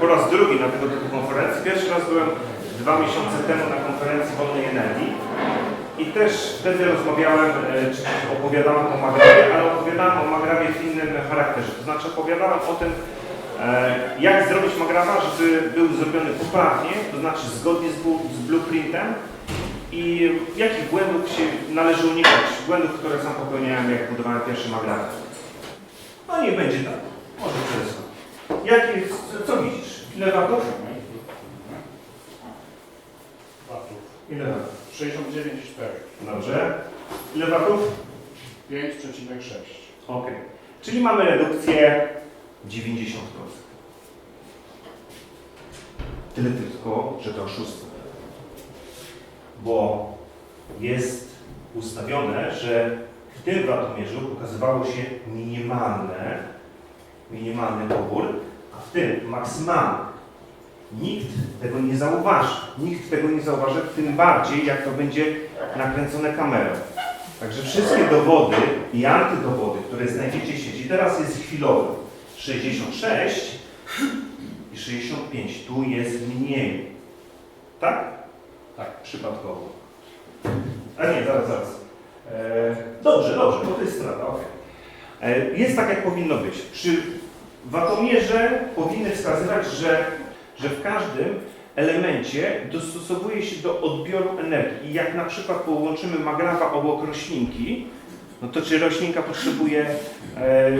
po raz drugi na tego typu konferencji. Pierwszy raz byłem dwa miesiące temu na konferencji Wolnej Energii i też wtedy rozmawiałem, e, czy opowiadałem o Magrawie, ale opowiadałem o Magrawie w innym charakterze. To znaczy opowiadałem o tym, e, jak zrobić Magrawa, żeby był zrobiony poprawnie, to znaczy zgodnie z, blueprintem i jakich błędów się należy unikać, błędów, które sam popełniałem, jak budowałem pierwszy Magrawy. No nie będzie tak. Jakie, co widzisz? Ile watów? Watów. Ile watów? 69,4. Dobrze. Ile watów? 5,6. Ok. Czyli mamy redukcję 90%. Tyle tylko, że to oszustwo. Bo jest ustawione, że w tym watomierzu pokazywało się minimalne, minimalny pobór, w tym maksymalny. Nikt tego nie zauważy. Nikt tego nie zauważy, tym bardziej jak to będzie nakręcone kamerą. Także wszystkie dowody i antydowody, które znajdziecie w sieci, teraz jest chwilowy 66 i 65. Tu jest mniej. Tak? Tak. Przypadkowo. A nie, zaraz, zaraz. E, dobrze, dobrze, bo to jest strata, ok. E, jest tak, jak powinno być. Przy watomierze powinny wskazywać, że, że w każdym elemencie dostosowuje się do odbioru energii. I jak na przykład połączymy magrawa obok roślinki, no to czy roślinka potrzebuje e,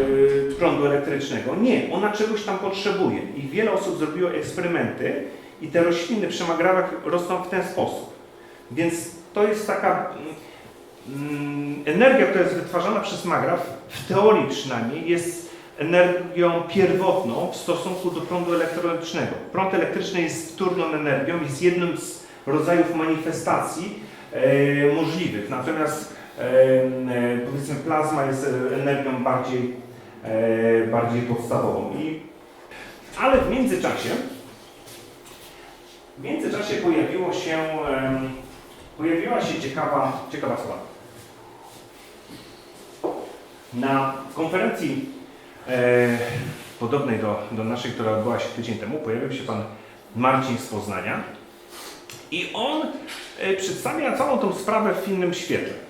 prądu elektrycznego? Nie, ona czegoś tam potrzebuje. I wiele osób zrobiło eksperymenty i te rośliny przy magrawach rosną w ten sposób. Więc to jest taka mm, energia, która jest wytwarzana przez magraw, w teorii przynajmniej, jest energią pierwotną w stosunku do prądu elektrycznego. Prąd elektryczny jest wtórną energią, jest jednym z rodzajów manifestacji e, możliwych. Natomiast e, e, powiedzmy plazma jest e, energią bardziej, e, bardziej podstawową. I, ale w międzyczasie w międzyczasie pojawiło się, em, pojawiła się ciekawa, ciekawa sprawa. Na konferencji e, podobnej do, do naszej, która odbyła się tydzień temu, pojawił się pan Marcin z Poznania i on e, przedstawia całą tą sprawę w innym świetle.